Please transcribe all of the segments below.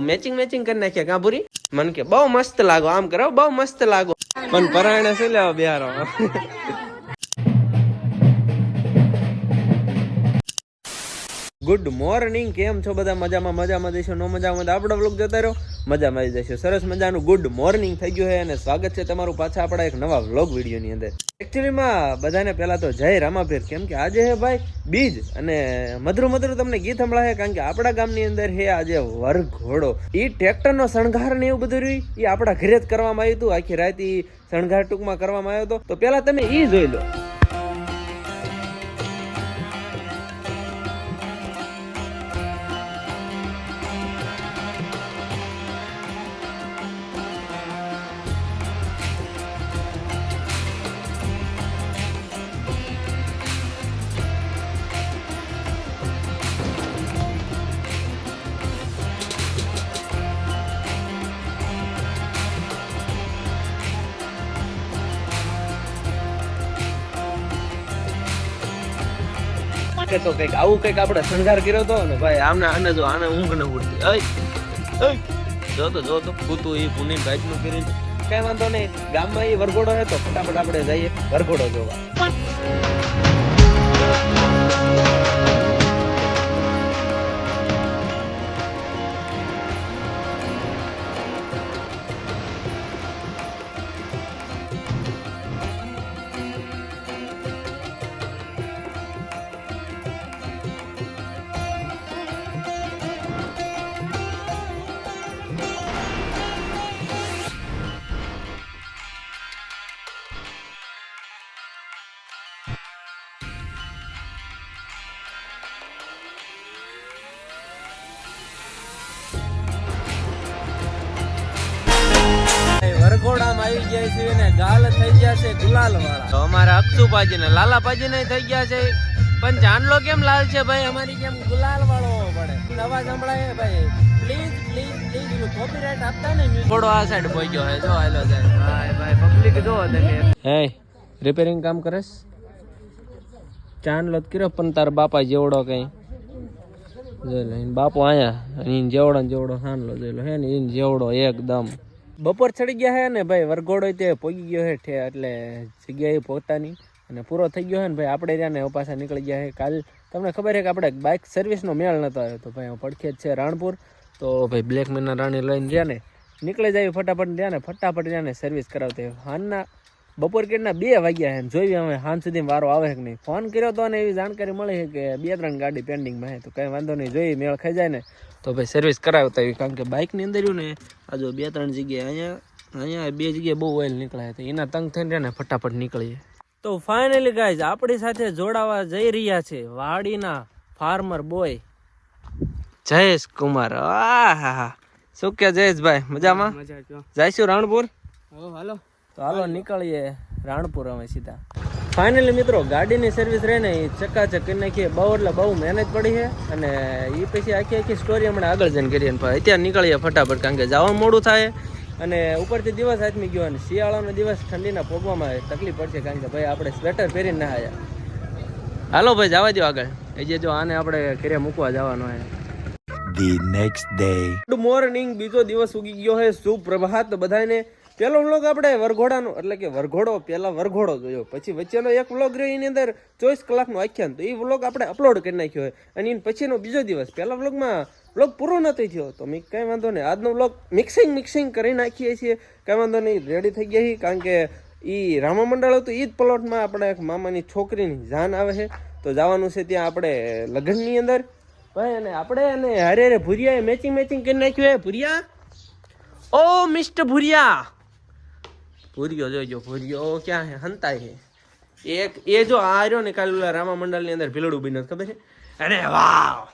Matching matching કરી નાખ્યા કાબુરી મન કે, બહુ મસ્ત લાગો, આમ કરો, બહુ મસ્ત લાગો. પણ પરાયણે શું લેવા બિહારો. ગુડ મોર્નિંગ કેમ છો બધા? મજામાં મજામાં જઈશું. નો મજામાં તો આપણો વ્લોગ જોતા રહો. મજામાં આવી જશે. સરસ મજાનું ગુડ મોર્નિંગ થઈ ગયું છે અને સ્વાગત છે તમારું પાછા આપણા એક નવા વ્લોગ વિડીયોની અંદર. એકચ્યુઅલીમાં બધાને પહેલાં તો જય રામાભીર. કેમ કે આજે હે ભાઈ બીજ અને મધુર મધુર તમને ગીત સંભળાય કારણ કે આપણા ગામની અંદર હે આજે વરઘોડો. એ ટ્રેક્ટરનો શણગાર ને એવું બધું રહ્યું એ આપણા ઘરે જ કરવામાં આવ્યું હતું. આખી રાત ઈ શણગાર ટૂંકમાં કરવામાં આવ્યો હતો. તો પહેલા તમે એ જોઈ લો. કે તો કંઈક આવું કંઈક આપણે શણગાર કર્યો હતો ને ભાઈ આમને આને જો આને ઊંઘ ન ઉડતી. જો તો જો તો. પૂતું એ પુની ભાઈ નું કરી કઈ વાંધો નહીં. ગામમાં એ વરઘોડો હતો તો ફટાફટ આપણે જઈએ વરઘોડો જોવા. આવી ગયા છે ને ગાલ થઈ ગયા છે ગુલાલ વાળા અમારા અક્ષુભાજી ને લાલાપાજી ને થઈ ગયા છે. પણ ચાંદલો કેમ લાલ છે ભાઈ? અમારી કેમ ગુલાલ વાળો પડે અવાજ સંભળાય ભાઈ? પ્લીઝ પ્લીઝ પ્લીઝ કોપીરાઇટ આપતા ને થોડો આ સાઈડ પહોંચ્યો હે જો જાય ભાઈ ભાઈ પબ્લિક જો તમે હે રિપેરિંગ કામ કરેસ? ચાંદલો કર્યો પણ તાર બાપા જેવડો કઈ. જોઈ લો બાપો આયા અને જેવડો જેવડો હાનલો જોઈ લો હે ને જેવડો એકદમ. બપોર ચડી ગયા છે ને ભાઈ વરઘોડો તે પોગી ગયો છે ઠે, એટલે જગ્યાએ પોતાની અને પૂરો થઈ ગયો છે ને ભાઈ, આપણે ત્યાં ને પાછા નીકળી ગયા હે. કાલ તમને ખબર છે કે આપણે બાઇક સર્વિસનો મેળ નતો આવ્યો તો ભાઈ પડખે છે રાણપુર. તો ભાઈ, બ્લેક મેનના રાણી લઈને ગયા ને, નીકળી જાય ફટાફટ ત્યાં ને, ફટાફટ ત્યાં ને સર્વિસ કરાવતી. હાનના બપોર કેટલા? બે વાગ્યા છે જોઈએ હવે હાન સુધી વારો આવે કે નહીં? ફોન કર્યો તો ને એવી જાણકારી મળી છે કે બે ત્રણ ગાડી પેન્ડિંગમાં છે. તો કંઈ વાંધો નહીં જોઈએ મેળ ખાઈ જાય ને. તો ભાઈ સર્વિસ કરાવતા હોય કારણ કે બાઇકની અંદર રહ્યું ને આ જો બે ત્રણ જગ્યાએ અહીંયા અહીંયા બે જગ્યાએ બહુ ઓઇલ નીકળાય તો એના તંગ થઈને ને ફટાફટ નીકળીએ. તો ફાઇનલી ગાઈઝ આપણી સાથે જોડાવા જઈ રહ્યા છે વાડીના ફાર્મર બોય જયેશ કુમાર. આ હા હા શું કે જયેશભાઈ? મજામાં? જઈશું રાણપુર? હાલો. તો હાલો નીકળીએ રાણપુર અમે સીધા. ફાઇનલી મિત્રો ગાડીની સર્વિસ રહે ને એ ચકાચક કરી નાખીએ. બહુ એટલે બહુ મહેનત પડી છે અને એ પછી આખી આખી સ્ટોરી હમણાં આગળ જઈને કરીએ ને અત્યારે નીકળીએ ફટાફટ કારણ કે જવા મોડું થાય અને ઉપરથી દિવસ આથમી ગયો અને શિયાળાનો દિવસ ઠંડીના ભોગવામાં તકલીફ પડશે કારણ કે ભાઈ આપણે સ્વેટર પહેરીને ના આવ્યા. હાલો ભાઈ જવા દો આગળ. એ જે જો આને આપણે ઘરે મૂકવા જવાનો હોય the next day good morning બીજો દિવસ ઉગી ગયો છે. સુપ્રભાત બધાને પેલો વ્લોગ આપણે વરઘોડાનો, એટલે કે વરઘોડો, પેલા વરઘોડો જોયો. પછી વચ્ચેનો એક વ્લોગ રહ્યો, એની અંદર ચોવીસ કલાકનું આખ્યાન. તો એ વ્લોગ આપણે અપલોડ કરી નાખ્યો હોય. અને એની પછીનો બીજો દિવસ પહેલા વ્લોગમાં વ્લોગ પૂરો નથી થયો. તો મેં કાંઈ વાંધો નહીં. આજનો વ્લોગ મિક્સિંગ મિક્સિંગ કરી નાખીએ છીએ. કાંઈ વાંધો નહીં રેડી થઈ ગયા છીએ. કારણ કે એ રામા મંડળ હતું એ જ પ્લોટમાં આપણે એક મામાની છોકરીની જાન આવે છે. તો જવાનું છે ત્યાં આપણે લગ્નની અંદર. ભાઈ, અને આપણે અને હરે હરે ભૂરિયાએ મેચિંગ મેચિંગ કરી નાખ્યું હે ભૂરિયા? ઓ, મિસ્ટર ભૂરિયા! ભૂરિયો જોઈજો ભૂરિયો ક્યાં હે? હંતાય હે. એક, એ જો આ રહ્યો ને કાલે ઓલા રામા મંડળની અંદર ભીલડું બન્યું ખબર છે? અરે વાહ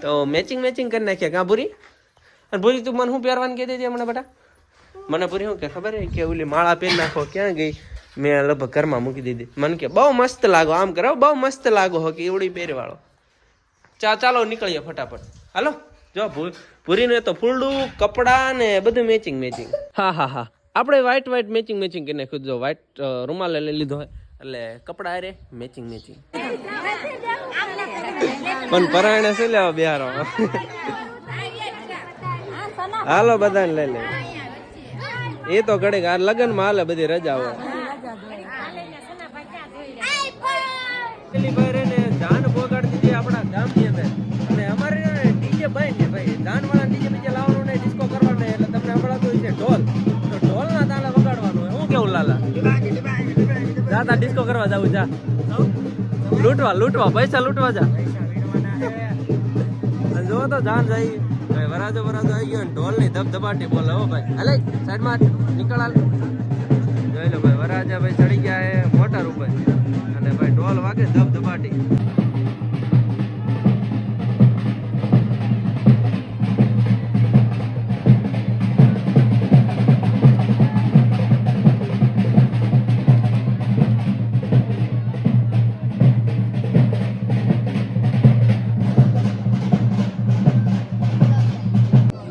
તો મેચિંગ મેચિંગ કરી નાખ્યા કાં ભૂરી? અને ભૂરી, તું મને શું પહેરવાનું કહેતી દેજે હમણાં બેટા? મને ભૂરી શું કે, ખબર હે કે ઓલી માળા પહેરી નાખો, ક્યાં ગઈ? મેં લગભગ ઘરમાં મૂકી દીધી. મને કે, બહુ મસ્ત લાગો, આમ કરો, બહુ મસ્ત લાગો હો કે એવડી પહેરવાળો. ચા, ચાલો નીકળીએ ફટાફટ. હાલો, જો ભૂરીને તો ફૂલડું, કપડાં ને બધું મેચિંગ મેચિંગ હા હા હા. આપણે વ્હાઈટ વ્હાઈટ મેચિંગ મેચિંગ કરી નાખ્યું. જો વ્હાઈટ રૂમાલ લઈ લીધો હોય એટલે કપડા હારે મેચિંગ મેચિંગ પણ પરાયણે શું લેવા બિહારો? હાલો બધાને લઈ લે. એ તો ઘડીક આ લગ્નમાં હાલે બધી રજા હોય. પેલી ભાઈ ને જાન પોગાડતી હતી આપણા ગામની અંદર. અને અમારે ડીજે ભાઈ ને ભાઈ જાન જાતા ડિસ્કો કરવા જાવું જા લૂંટવા લૂંટવા, પૈસા લૂંટવા જા જો તો જાન જાય. ભાઈ, વરાજો વરાજો આવી ગયો ઢોલની ધબધબાટી બોલે હો ભાઈ. અલે સાઈડમાં નીકળ હાલ. જોઈ લો ભાઈ, વરાજા ભાઈ ચડી ગયા એ મોટર ઉપર. અને ભાઈ ઢોલ વાગે ધબધબાટી.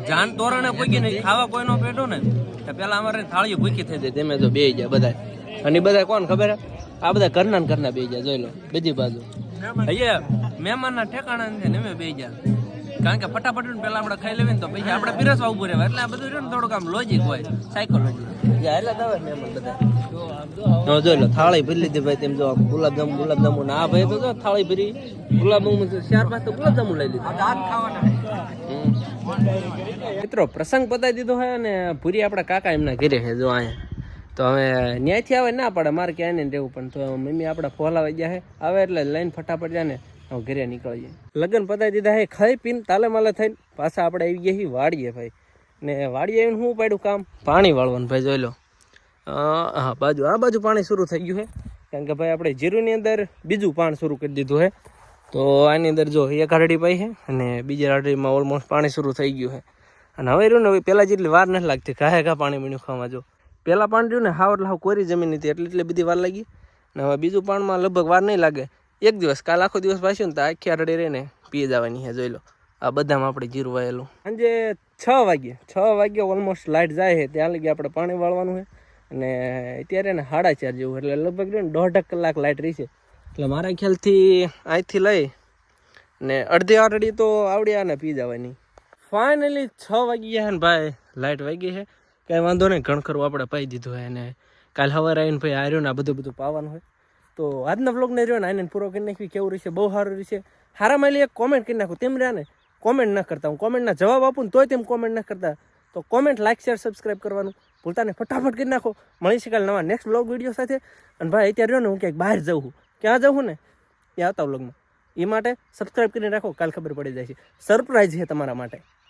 જાન તોરણે ભૂકી નહીં ખાવા કોઈનો પેટો ને તો પેલા અમારે થાળીઓ ભૂકી થઈ જાય તેમે તો બે ગયા બધા અને બધા કોણ ખબર? આ બધા ઘરના ઘરના બે ગયા જોઈ લો બીજી બાજુ. અહીંયા મહેમાનના ઠેકાણા છે ને અમે બે ગયા. કારણ કે ફટાફટ ને પેલા આપણે ખાઈ લેવી ને તો પછી આપણે પીરસવા ઉભું રહેવાય. એટલે આ બધું રહ્યું ને થોડુંક આમ લોજિક હોય સાયકોલોજી એટલે દવે મહેમાન બધા. જોઈ લો થાળી ભરી લીધી ભાઈ તેમ જો ગુલાબજાંબુ ગુલાબજાંબુ ના ભાઈ તો થાળી ભરી. ગુલાબજાંબુ ચાર પાંચ તો ગુલાબજાંબુ લઈ લીધું. મિત્રો, પ્રસંગ પતાવી દીધો હોય અને પૂરી આપણા કાકા એમના ઘરે છે જો અહીંયા તો હવે ન્યાયથી આવે ના પડે, મારે ક્યાંય નહીં રહેવું, પણ તો મમ્મી આપણા ફોલાવા ગયા છે આવે એટલે લઈને ફટાફટ જાય ને ઘેરે ઘરે નીકળીએ લગ્ન પતાવી દીધા હે, ખાઈ પીને તાલે માલે થઈને પાછા આપણે આવી ગયા વાડીએ ભાઈ. ને વાડીએ આવીને શું પડ્યું કામ? પાણી વાળવાનું ભાઈ, જોઈ લો. હા, બાજુ, આ બાજુ પાણી શરૂ થઈ ગયું છે કારણ કે ભાઈ આપણે જીરુની અંદર બીજું પાણ શરૂ કરી દીધું છે તો આની અંદર જો, એક આરડી પાઈ છે અને બીજી આરડીમાં ઓલમોસ્ટ પાણી શરૂ થઈ ગયું છે. અને હવે રહ્યું ને, હવે પહેલાં જેટલી વાર નથી લાગતી ઘાએ ઘા પાણી મીણું ખાવામાં જો. પહેલાં પાણી રહ્યું ને, હાવ એટલે હાવ કોરી જમીન હતી, એટલે એટલી બધી વાર લાગી. અને હવે બીજું પાણીમાં લગભગ વાર નહીં લાગે. એક દિવસ, કાલ આખો દિવસ પાછું ને, તો આખી આરડી રહીને પી જવાની છે, જોઈ લો. આ બધામાં આપણે જીરું વાયેલું. સાંજે છ વાગે છ વાગે ઓલમોસ્ટ લાઇટ જાય છે, ત્યાં લગી આપણે પાણી વાળવાનું છે. અને અત્યારે ને સાડા ચાર જેવું એટલે લગભગ દોઢ કલાક લાઇટ રહી છે. એટલે મારા ખ્યાલથી અહીંથી લઈ ને અડધી અડધી તો આવડ્યા ને પી જવાની. ફાઇનલી છ વાગી ગયા ને ભાઈ. લાઇટ વાગી છે. કાંઈ વાંધો નહીં ઘણ ખરું આપણે પાઈ દીધું હોય અને કાલ સવારે આવીને ભાઈ આર્યો ને આ બધું બધું પાવાનું હોય તો આજના વ્લોગને રહ્યો ને આને પૂરો કરી નાખવી. કેવું રહેશે? બહુ સારું રહેશે. હારા લઈ એક કોમેન્ટ કરી નાખું. તેમ રહ્યા ને કોમેન્ટ ન કરતા. હું કોમેન્ટના જવાબ આપું ને તોય તેમ કોમેન્ટ ન કરતા. તો કોમેન્ટ લાઇક શેર સબસ્ક્રાઈબ કરવાનું ભૂલતા ને ફટાફટ કરી નાખો. મળી શકાય નવા નેક્સ્ટ બ્લોગ વીડિયો સાથે. અને ભાઈ, અત્યારે રહ્યો ને હું ક્યાંક બહાર જવું ક્યાં જવું ને? એ આવતા વ્લોગમાં એ માટે સબસ્ક્રાઈબ કરીને રાખો, કાલ ખબર પડી જાય છે. સરપ્રાઈઝ છે તમારા માટે.